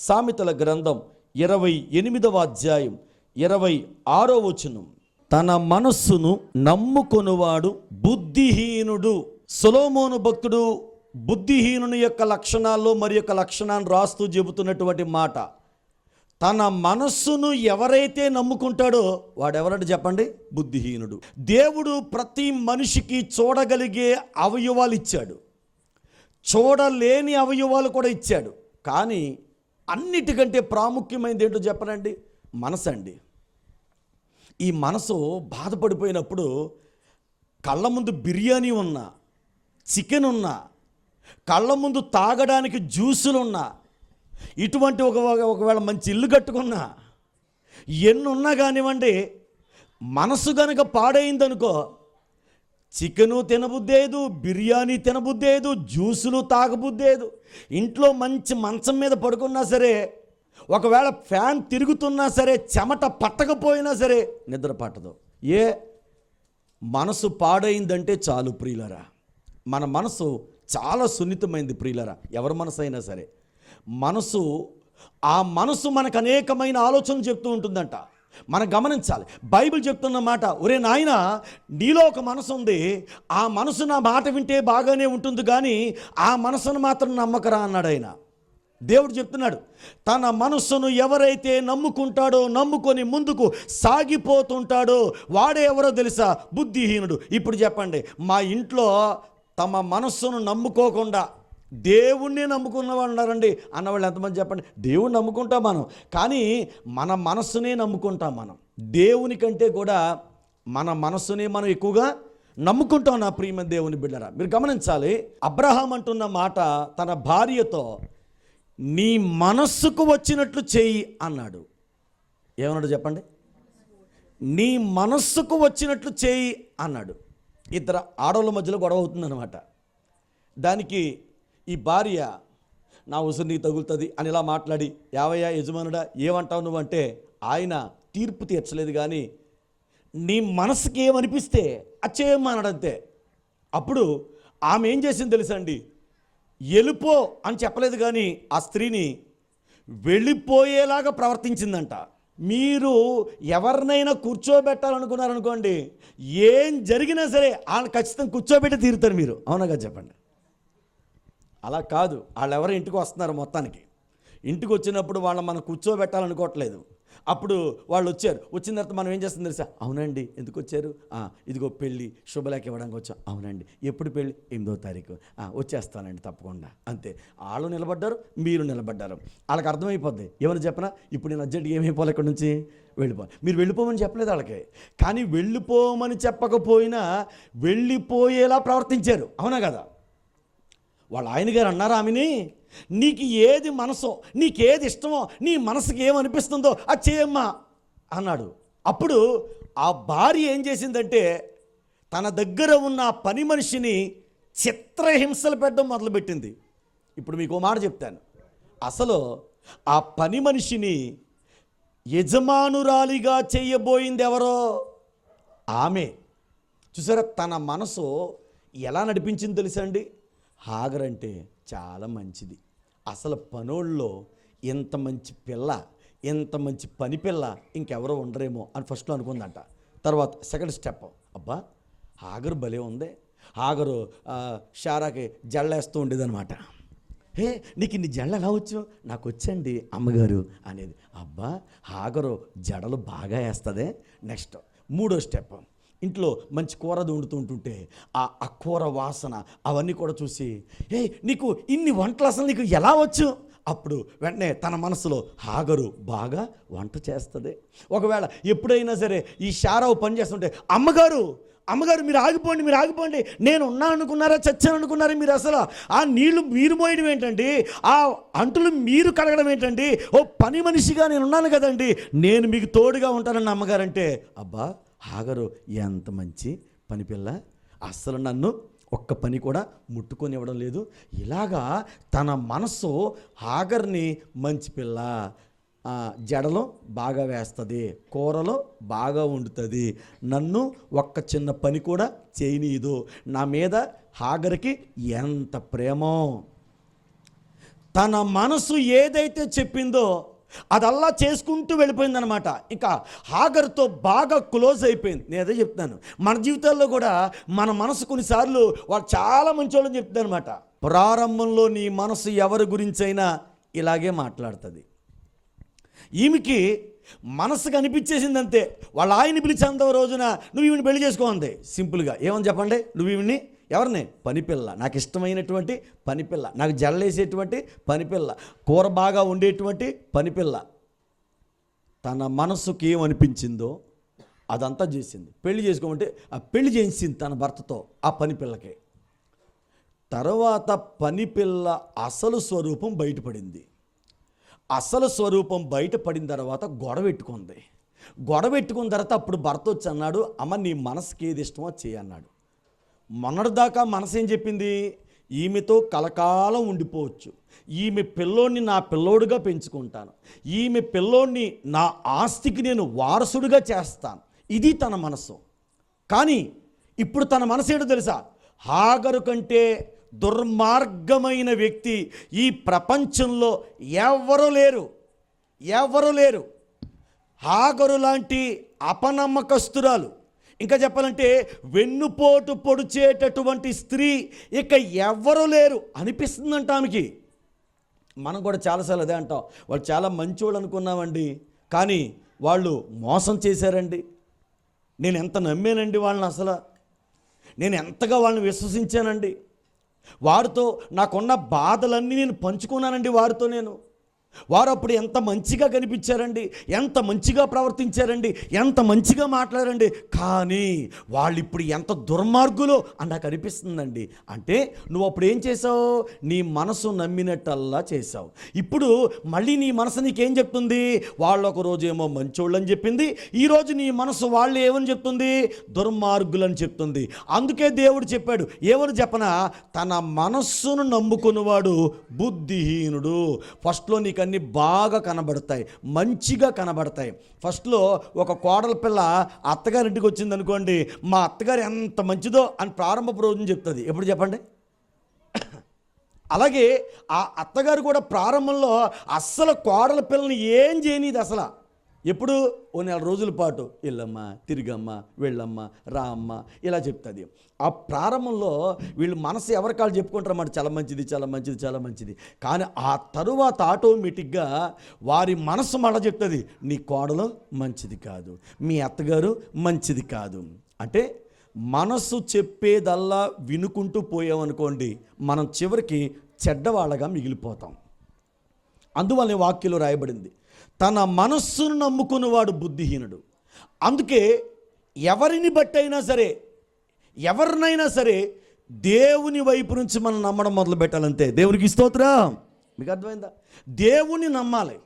సామెతల గ్రంథం ఇరవై ఎనిమిదవ అధ్యాయం ఇరవై ఆరో వచనం. తన మనస్సును నమ్ముకొనువాడు బుద్ధిహీనుడు. సొలోమోను భక్తుడు బుద్ధిహీనుని యొక్క లక్షణాల్లో మరి యొక్క లక్షణాన్ని రాస్తూ చెబుతున్నటువంటి మాట. తన మనస్సును ఎవరైతే నమ్ముకుంటాడో వాడెవరంటే చెప్పండి? బుద్ధిహీనుడు. దేవుడు ప్రతి మనిషికి చూడగలిగే అవయవాలు ఇచ్చాడు. చూడలేని అవయవాలు కూడా ఇచ్చాడు. కానీ అన్నిటికంటే ప్రాముఖ్యమైనది ఏంటో చెప్పనండి? మనసు అండి ఈ మనసు బాధపడిపోయినప్పుడు కళ్ళ ముందు బిర్యానీ ఉన్నా చికెన్ ఉన్నా కళ్ళ ముందు తాగడానికి జ్యూసులు ఉన్నా ఇటువంటి ఒక ఒకవేళ మంచి ఇల్లు కట్టుకున్నా ఎన్ని ఉన్నా కానివ్వండి మనసు కనుక పాడైందనుకో చికెను తినబుద్దేదు బిర్యానీ తినబుద్దేదు జ్యూసులు తాగబుద్దేదు. ఇంట్లో మంచి మంచం మీద పడుకున్నా సరే ఒకవేళ ఫ్యాన్ తిరుగుతున్నా సరే చెమట పట్టకపోయినా సరే నిద్ర పట్టదు. ఏ? మనసు పాడైందంటే చాలు ప్రియులరా. మన మనసు చాలా సున్నితమైంది ప్రియులరా. ఎవరి మనసు అయినా సరే. మనసు ఆ మనసు మనకు అనేకమైన ఆలోచనలు చెప్తూ ఉంటుందంట. మనం గమనించాలి. బైబిల్ చెప్తున్న మాట ఒరే నాయన నీలో ఒక మనసు ఉంది. ఆ మనసు నా మాట వింటే బాగానే ఉంటుంది కానీ ఆ మనసును మాత్రం నమ్మకరా అన్నాడు ఆయన. దేవుడు చెప్తున్నాడు తన మనస్సును ఎవరైతే నమ్ముకుంటాడో నమ్ముకొని ముందుకు సాగిపోతుంటాడో వాడే ఎవరో తెలుసా? బుద్ధిహీనుడు. ఇప్పుడు చెప్పండి మా ఇంట్లో తమ మనస్సును నమ్ముకోకుండా దేవుణ్ణి నమ్ముకున్న వాళ్ళు ఉన్నారండి. అన్నవాళ్ళు ఎంతమంది చెప్పండి? దేవుణ్ణి నమ్ముకుంటాం మనం. కానీ మన మనస్సునే నమ్ముకుంటాం మనం. దేవుని కంటే కూడా మన మనస్సునే మనం ఎక్కువగా నమ్ముకుంటాం నా ప్రియమ దేవుని బిడ్డరా. మీరు గమనించాలి అబ్రహాం అంటున్న మాట తన భార్యతో నీ మనస్సుకు వచ్చినట్లు చేయి అన్నాడు. ఏమన్నాడు చెప్పండి? నీ మనస్సుకు వచ్చినట్లు చేయి అన్నాడు. ఇద్దరు ఆడవాళ్ళ మధ్యలో గొడవ అవుతుందన్నమాట. దానికి ఈ భార్య నా ఉసురు నీకు తగులుతుంది అని ఇలా మాట్లాడి యావయ్యా యజమానుడా ఏమంటావు నువ్వు అంటే ఆయన తీర్పు తీర్చలేదు కానీ నీ మనసుకి ఏమనిపిస్తే అచ్చేయమన్నాడంతే అప్పుడు ఆమె ఏం చేసింది తెలుసండి వెళ్ళిపో అని చెప్పలేదు కానీ ఆ స్త్రీని వెళ్ళిపోయేలాగా ప్రవర్తించిందంట. మీరు ఎవరినైనా కూర్చోబెట్టాలనుకున్నారనుకోండి ఏం జరిగినా సరే ఆయన ఖచ్చితంగా కూర్చోబెట్టి తీరుతారు మీరు. అవునా కదా చెప్పండి. అలా కాదు. వాళ్ళు ఎవరో ఇంటికి వస్తున్నారు మొత్తానికి. ఇంటికి వచ్చినప్పుడు వాళ్ళని మనం కూర్చోబెట్టాలనుకోవట్లేదు. అప్పుడు వాళ్ళు వచ్చారు. వచ్చిన తర్వాత మనం ఏం చేస్తుంది తెలుసా? అవునండి ఎందుకు వచ్చారు? ఇదిగో పెళ్ళి శుభలేఖ ఇవ్వడానికి వచ్చాం. అవునండి ఎప్పుడు పెళ్ళి? ఎనిమిదో తారీఖు. వచ్చేస్తానండి తప్పకుండా. అంతే. వాళ్ళు నిలబడ్డారు మీరు నిలబడ్డారు. వాళ్ళకి అర్థమైపోద్ది. ఏమని చెప్పనా? ఇప్పుడు నేను అర్జెంట్గా ఏమైపోవాలి ఇక్కడ నుంచి వెళ్ళిపో. మీరు వెళ్ళిపోమని చెప్పలేదు వాళ్ళకి. కానీ వెళ్ళిపోమని చెప్పకపోయినా వెళ్ళిపోయేలా ప్రవర్తించారు. అవునా కదా? వాళ్ళ ఆయన గారు అన్నారు ఆమెని? నీకు ఏది మనసో నీకేది ఇష్టమో నీ మనసుకి ఏమనిపిస్తుందో అది చేయమ్మా అన్నాడు. అప్పుడు ఆ భార్య ఏం చేసిందంటే తన దగ్గర ఉన్న పని మనిషిని చిత్రహింసలు పెట్టడం మొదలుపెట్టింది. ఇప్పుడు మీకు మాట చెప్తాను. అసలు ఆ పని మనిషిని యజమానురాలిగా చేయబోయింది ఎవరో? ఆమె. చూసారా తన మనసు ఎలా నడిపించింది తెలుసా అండి? హాగర్ అంటే చాలా మంచిది. అసలు పనోళ్ళలో ఇంత మంచి పిల్ల ఇంత మంచి పని పిల్ల ఇంకెవరో ఉండరేమో అని ఫస్ట్లో అనుకుందంట. తర్వాత సెకండ్ స్టెప్ అబ్బా హాగరు భలే ఉంది. హాగరు షారాకి జళ్ళేస్తూ ఉండేదనమాట హే నీకు ఇన్ని జడలు ఎలా వచ్చు నాకు వచ్చండి అమ్మగారు అనేది. అబ్బా హాగరు జడలు బాగా వేస్తుంది. నెక్స్ట్ మూడో స్టెప్ ఇంట్లో మంచి కూర వండుతూ ఉంటుంటే ఆ ఆ కూర వాసన అవన్నీ కూడా చూసి ఏ నీకు ఇన్ని వంటలు అసలు నీకు ఎలా వచ్చు? అప్పుడు వెంటనే తన మనసులో హాగరు బాగా వంట చేస్తుంది. ఒకవేళ ఎప్పుడైనా సరే ఈ షారావు పని చేస్తుంటే అమ్మగారు అమ్మగారు మీరు ఆగిపోండి మీరు ఆగిపోండి నేను ఉన్నాను అనుకున్నారా చచ్చాను అనుకున్నారా మీరు అసలు ఆ నీళ్ళు మీరు మోయడం ఏంటండి? ఆ అంటులు మీరు కడగడం ఏంటండి? ఓ పని మనిషిగా నేను ఉన్నాను కదండి నేను మీకు తోడుగా ఉంటానన్న అమ్మగారంటే అబ్బా హాగరు ఎంత మంచి పని పిల్ల. అస్సలు నన్ను ఒక్క పని కూడా ముట్టుకొని ఇవ్వడం లేదు. ఇలాగా తన మనస్సు హాగర్ని మంచి పిల్ల. జడలో బాగా వేస్తుంది కూరలో బాగా వండుతుంది. నన్ను ఒక్క చిన్న పని కూడా చేయనీయదు నా మీద హాగర్కి ఎంత ప్రేమో. తన మనసు ఏదైతే చెప్పిందో అదల్లా చేసుకుంటూ వెళ్ళిపోయిందనమాట ఇక హాగర్తో బాగా క్లోజ్ అయిపోయింది. నేను అదే చెప్తాను మన జీవితాల్లో కూడా మన మనసు కొన్నిసార్లు వాళ్ళు చాలా మంచి వాళ్ళని చెప్తుంది అనమాట ప్రారంభంలో నీ మనసు ఎవరి గురించైనా ఇలాగే మాట్లాడుతుంది. ఈమెకి మనసుకు అనిపించేసింది అంతే వాళ్ళ ఆయన పిలిచేంత రోజున నువ్వు ఈవిని పెళ్ళి చేసుకోంది సింపుల్గా. ఏమని చెప్పండి? నువ్వు ఈమెని ఎవరిని? పనిపిల్ల. నాకు ఇష్టమైనటువంటి పనిపిల్ల. నాకు జల్లేసేటువంటి పనిపిల్ల. కూర బాగా ఉండేటువంటి పనిపిల్ల. తన మనసుకి ఏమనిపించిందో అదంతా చేసింది. పెళ్ళి చేసుకోమంటే ఆ పెళ్ళి చేసింది తన భర్తతో ఆ పనిపిల్లకి. తర్వాత పనిపిల్ల అసలు స్వరూపం బయటపడింది. అసలు స్వరూపం బయటపడిన తర్వాత గొడవ పెట్టుకుంది. గొడవ పెట్టుకున్న తర్వాత అప్పుడు భర్త వచ్చి అన్నాడు అమ్మ నీ మనసుకి ఏది ఇష్టమో చేయన్నాడు మొన్నటిదాకా మనసేం చెప్పింది? ఈమెతో కలకాలం ఉండిపోవచ్చు. ఈమె పిల్లోడిని నా పిల్లోడుగా పెంచుకుంటాను. ఈమె పిల్లోడిని నా ఆస్తికి నేను వారసుడిగా చేస్తాను. ఇది తన మనసు కానీ ఇప్పుడు తన మనసు ఏంటో తెలుసా? హాగరు కంటే దుర్మార్గమైన వ్యక్తి ఈ ప్రపంచంలో ఎవరు లేరు. ఎవరు లేరు. హాగరు లాంటి అపనమ్మకస్తురాలు ఇంకా చెప్పాలంటే వెన్నుపోటు పొడిచేటటువంటి స్త్రీ ఇక ఎవ్వరూ లేరు అనిపిస్తుందంట ఆమెకి. మనం కూడా చాలాసార్లు అదే అంటాం. వాళ్ళు చాలా మంచోళ్ళు అనుకున్నామండి కానీ వాళ్ళు మోసం చేశారండి. నేను ఎంత నమ్మానండి వాళ్ళని అసలు. నేను ఎంతగా వాళ్ళని విశ్వసించానండి. వారితో నాకున్న బాధలన్నీ నేను పంచుకున్నానండి వారితో నేను. వారు అప్పుడు ఎంత మంచిగా కనిపించారండి ఎంత మంచిగా ప్రవర్తించారండి ఎంత మంచిగా మాట్లాడారండి. కానీ వాళ్ళు ఇప్పుడు ఎంత దుర్మార్గులో అని నాకు అనిపిస్తుందండి. అంటే నువ్వు అప్పుడు ఏం చేసావు నీ మనసు నమ్మినట్టల్లా చేసావు ఇప్పుడు మళ్ళీ నీ మనసు నీకేం చెప్తుంది? వాళ్ళు ఒక రోజు ఏమో మంచోళ్ళు అని చెప్పింది ఈరోజు నీ మనసు వాళ్ళు ఏమని చెప్తుంది? దుర్మార్గులు అని చెప్తుంది. అందుకే దేవుడు చెప్పాడు ఏమని చెప్పనా? తన మనస్సును నమ్ముకున్నవాడు బుద్ధిహీనుడు. ఫస్ట్లో నీకు అన్ని బాగా కనబడతాయి మంచిగా కనబడతాయి. ఫస్ట్లో ఒక కోడల పిల్ల అత్తగారింటికి వచ్చింది అనుకోండి మా అత్తగారు ఎంత మంచిదో అని ప్రారంభపు రోజున చెప్తుంది. ఎప్పుడు చెప్పండి? అలాగే ఆ అత్తగారు కూడా ప్రారంభంలో అస్సలు కోడల పిల్లని ఏం చేయనిది అసలు. ఎప్పుడు ఓ నెల రోజుల పాటు ఇల్లమ్మ తిరిగమ్మ వెళ్ళమ్మ రా అమ్మ ఇలా చెప్తుంది. ఆ ప్రారంభంలో వీళ్ళు మనసు ఎవరికాళ్ళు చెప్పుకుంటారన్నమాట చాలా మంచిది చాలా మంచిది చాలా మంచిది. కానీ ఆ తరువాత ఆటోమేటిక్గా వారి మనసు మళ్ళా చెప్తుంది నీ కోడలు మంచిది కాదు మీ అత్తగారు మంచిది కాదు. అంటే మనసు చెప్పేదల్లా వినుకుంటూ పోయామనుకోండి మనం చివరికి చెడ్డవాళ్ళగా మిగిలిపోతాం. అందువల్ల వాక్యలో రాయబడింది తన మనస్సును నమ్ముకున్నవాడు బుద్ధిహీనుడు. అందుకే ఎవరిని బట్టయినా సరే ఎవరినైనా సరే దేవుని వైపు నుంచి మనం నమ్మడం మొదలు పెట్టాలంతే దేవునికి స్తోత్రం. మీకు అర్థమైందా? దేవుని నమ్మాలి.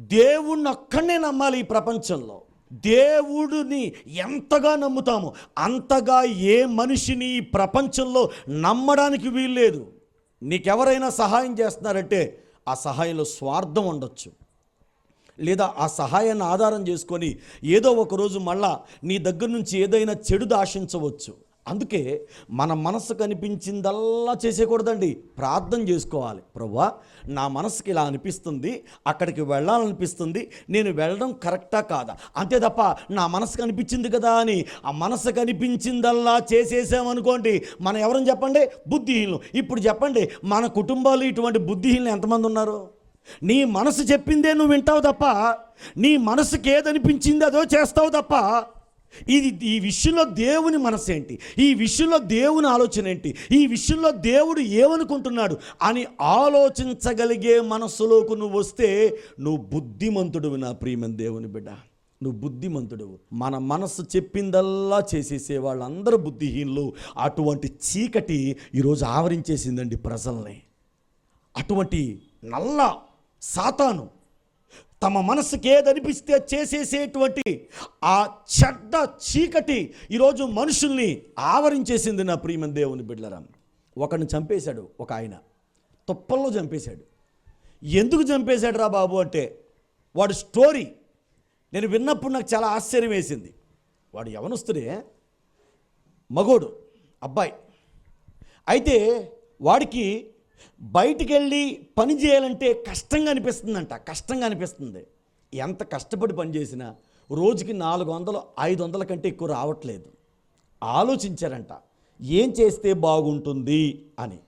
దేవుణ్ణి ఒక్కడనే నమ్మాలి ఈ ప్రపంచంలో. దేవుడిని ఎంతగా నమ్ముతామో అంతగా ఏ మనిషిని ఈ ప్రపంచంలో నమ్మడానికి వీల్లేదు. నీకెవరైనా సహాయం చేస్తున్నారంటే ఆ సహాయంలో స్వార్థం ఉండొచ్చు. లేదా ఆ సహాయాన్ని ఆధారం చేసుకొని ఏదో ఒక రోజు మళ్ళా నీ దగ్గర నుంచి ఏదైనా చెడుది ఆశించవచ్చు. అందుకే మన మనసు కనిపించిందల్లా చేసేయకూడదండి. ప్రార్థన చేసుకోవాలి. ప్రభా నా మనసుకి ఇలా అనిపిస్తుంది అక్కడికి వెళ్ళాలనిపిస్తుంది నేను వెళ్ళడం కరెక్టా కాదా? అంతే తప్ప నా మనసు కనిపించింది కదా అని ఆ మనసు కనిపించిందల్లా చేసేసామనుకోండి మనం ఎవరని చెప్పండి? బుద్ధిహీనులు. ఇప్పుడు చెప్పండి మన కుటుంబాలు ఇటువంటి బుద్ధిహీనులు ఎంతమంది ఉన్నారు? నీ మనసు చెప్పిందే నువ్వు వింటావు తప్ప నీ మనసుకి ఏదనిపించింది అదో చేస్తావు తప్ప ఇది ఈ విషయంలో దేవుని మనసు ఏంటి? ఈ విషయంలో దేవుని ఆలోచన ఏంటి? ఈ విషయంలో దేవుడు ఏమనుకుంటున్నాడు అని ఆలోచించగలిగే మనస్సులోకి నువ్వు వస్తే నువ్వు బుద్ధిమంతుడువి నా ప్రియమైన దేవుని బిడ్డ. నువ్వు బుద్ధిమంతుడు మన మనస్సు చెప్పిందల్లా చేసేసే వాళ్ళందరూ బుద్ధిహీనులు. అటువంటి చీకటి ఈరోజు ఆవరించేసిందండి ప్రజల్ని. అటువంటి నల్ల సాతాను తమ మనసుకి ఏదనిపిస్తే చేసేసేటువంటి ఆ చెడ్డ చీకటి ఈరోజు మనుషుల్ని ఆవరించేసింది నా ప్రియమైన దేవుని బిడ్డలరా. ఒకడిని చంపేశాడు ఒక ఆయన. తుప్పల్లో చంపేశాడు. ఎందుకు చంపేశాడు రా బాబు అంటే వాడు స్టోరీ నేను విన్నప్పుడు నాకు చాలా ఆశ్చర్యం వేసింది. వాడు యవనస్తుడే మగోడు అబ్బాయి. అయితే వాడికి బయటికి వెళ్ళి పని చేయాలంటే కష్టంగా అనిపిస్తుందంట కష్టంగా అనిపిస్తుంది. ఎంత కష్టపడి పని చేసినా రోజుకి నాలుగు వందలు ఐదు వందల కంటే ఎక్కువ రావట్లేదు. ఆలోచించారంట ఏం చేస్తే బాగుంటుంది? అని.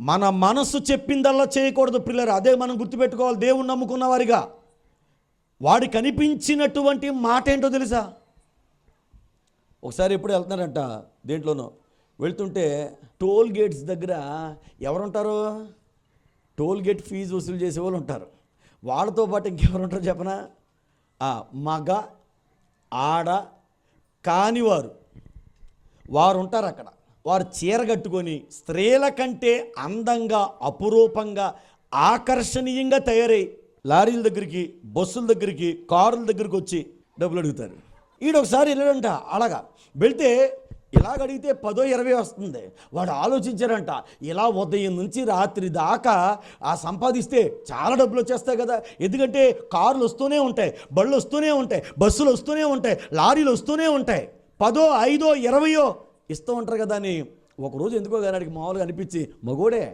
మన మనస్సు చెప్పిందల్లా చేయకూడదు పిల్లలు అదే మనం గుర్తుపెట్టుకోవాలి దేవుణ్ణి నమ్ముకున్న వారిగా. వాడి కనిపించినటువంటి మాట ఏంటో తెలుసా? ఒకసారి ఎప్పుడు వెళ్తున్నారంట దేంట్లోనో? వెళ్తుంటే టోల్ గేట్స్ దగ్గర ఎవరుంటారు? టోల్ గేట్ ఫీజు వసూలు చేసే వాళ్ళు ఉంటారు. వాళ్ళతో పాటు ఇంకెవరుంటారు చెప్పనా? మగ ఆడ కానివారు. వారు ఉంటారు అక్కడ. వారు చీర కట్టుకొని స్త్రీల కంటే అందంగా అపురూపంగా ఆకర్షణీయంగా తయారై లారీల దగ్గరికి బస్సుల దగ్గరికి కారుల దగ్గరికి వచ్చి డబ్బులు అడుగుతారు. ఈడొకసారి ఒకసారి అలాగా. వెళ్తే ఇలాగడిగితే పదో ఇరవై వస్తుంది. వాడు ఆలోచించారంట ఇలా ఉదయం నుంచి రాత్రి దాకా ఆ సంపాదిస్తే చాలా డబ్బులు వచ్చేస్తాయి కదా. ఎందుకంటే కార్లు వస్తూనే ఉంటాయి బళ్ళు వస్తూనే ఉంటాయి బస్సులు వస్తూనే ఉంటాయి లారీలు వస్తూనే ఉంటాయి. పదో ఐదో ఇరవయో ఇస్తూ ఉంటారు కదా అని ఒకరోజు ఎందుకో కానీ మామూలుగా అనిపించి మగోడే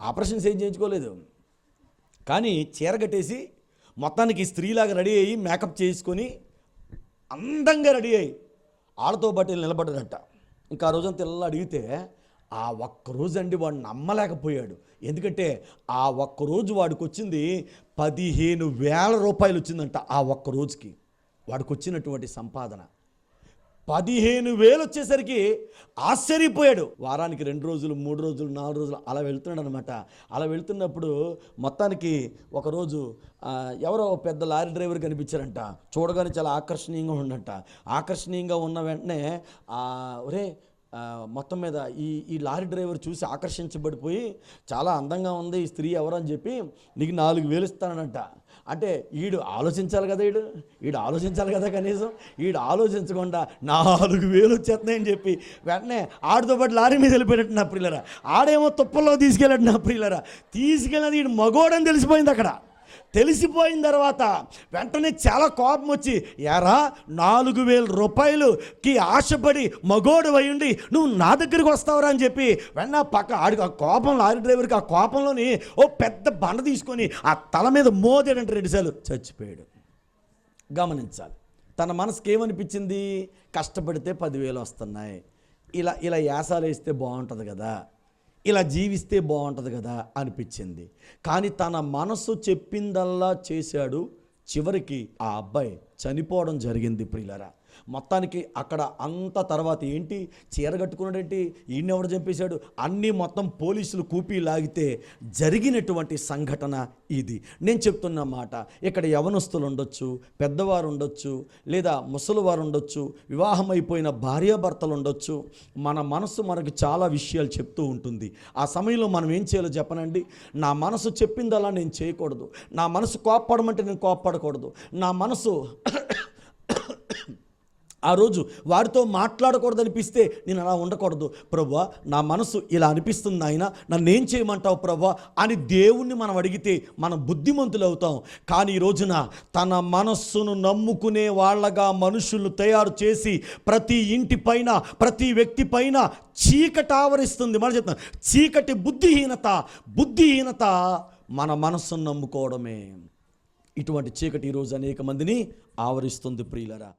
ఆపరేషన్స్ ఏం చేయించుకోలేదు. కానీ చీర కట్టేసి మొత్తానికి స్త్రీలాగా రెడీ అయ్యి మేకప్ చేసుకొని అందంగా రెడీ అయ్యి వాళ్ళతో బట్టి నిలబడ్డాడంట ఇంకా ఆ రోజంతా ఇలా అడిగితే ఆ ఒక్క రోజు అండి వాడు నమ్మలేకపోయాడు. ఎందుకంటే ఆ ఒక్క రోజు వాడికి వచ్చింది పదిహేను వేల రూపాయలు వచ్చిందంట ఆ ఒక్క రోజుకి. వాడికి వచ్చినటువంటి సంపాదన. పదిహేను వేలు వచ్చేసరికి ఆశ్చర్యపోయాడు. వారానికి రెండు రోజులు మూడు రోజులు నాలుగు రోజులు అలా వెళ్తున్నాడు అనమాట అలా వెళ్తున్నప్పుడు మొత్తానికి ఒకరోజు ఎవరో పెద్ద లారీ డ్రైవర్ కనిపించారంట. చూడగానే చాలా ఆకర్షణీయంగా ఉండంట. ఆకర్షణీయంగా ఉన్న వెంటనే ఒరే మొత్తం మీద ఈ ఈ లారీ డ్రైవర్ చూసి ఆకర్షించబడిపోయి చాలా అందంగా ఉంది ఈ స్త్రీ ఎవరని చెప్పి నీకు నాలుగు వేలు ఇస్తానంట అంటే ఈడు ఆలోచించాలి కదా ఈడు? ఈడు ఆలోచించాలి కదా కనీసం? ఈడు ఆలోచించకుండా నాలుగు వేలు వచ్చేస్తున్నాయని చెప్పి వెంటనే ఆడితో పాటు లారీ మీద వెళ్ళిపోయినట్టు నా ప్రియులరా. ఆడేమో తుప్పల్లో తీసుకెళ్ళాడు నా ప్రియులరా. తీసుకెళ్ళినది ఈడు మగోడని తెలిసిపోయింది అక్కడ. తెలిసిపోయిన తర్వాత వెంటనే చాలా కోపం వచ్చి ఎరా నాలుగు వేల రూపాయలుకి ఆశపడి మగోడు అయ్యుండి నువ్వు నా దగ్గరికి వస్తావురా అని చెప్పి వెన్న పక్క ఆడికి ఆ కోపం లారీ డ్రైవర్కి ఆ కోపంలోని ఓ పెద్ద బండ తీసుకొని ఆ తల మీద మోదేడంటే రెండుసార్లు చచ్చిపోయాడు. గమనించాలి. తన మనసుకి ఏమనిపించింది? కష్టపడితే పదివేలు వస్తున్నాయి. ఇలా ఇలా యాసాలు వేస్తే బాగుంటుంది కదా. ఇలా జీవిస్తే బాగుంటుంది కదా అనిపించింది. కానీ తన మనసు చెప్పిందల్లా చేశాడు చివరికి ఆ అబ్బాయి చనిపోవడం జరిగింది ప్రియులరా. మొత్తానికి అక్కడ అంత తర్వాత ఏంటి? చీర కట్టుకున్నాడేంటి? ఈయనెవడు చంపేశాడు? అన్నీ మొత్తం పోలీసులు కూపీ లాగితే జరిగినటువంటి సంఘటన ఇది. నేను చెప్తున్న మాట ఇక్కడ యవనస్తులు ఉండొచ్చు పెద్దవారు ఉండొచ్చు లేదా ముసలివారు ఉండొచ్చు వివాహం అయిపోయిన భార్యాభర్తలు ఉండొచ్చు. మన మనసు మనకు చాలా విషయాలు చెప్తూ ఉంటుంది. ఆ సమయంలో మనం ఏం చేయాలో చెప్పనండి? నా మనసు చెప్పిందలా నేను చేయకూడదు. నా మనసు కోప్పడమంటే నేను కోప్పడకూడదు. నా మనసు ఆ రోజు వారితో మాట్లాడకూడదు అనిపిస్తే నేను అలా ఉండకూడదు. ప్రభు నా మనసు ఇలా అనిపిస్తుంది ఆయన నన్ను ఏం చేయమంటావు ప్రభు అని దేవుణ్ణి మనం అడిగితే మనం బుద్ధిమంతులు అవుతాం. కానీ ఈ రోజున తన మనస్సును నమ్ముకునే వాళ్ళగా మనుషులు తయారు చేసి ప్రతి ఇంటి పైన ప్రతి వ్యక్తి పైన చీకటి ఆవరిస్తుంది. మనం చెప్తాం చీకటి బుద్ధిహీనత బుద్ధిహీనత మన మనస్సును నమ్ముకోవడమే. ఇటువంటి చీకటి ఈరోజు అనేక మందిని ఆవరిస్తుంది ప్రియులరా.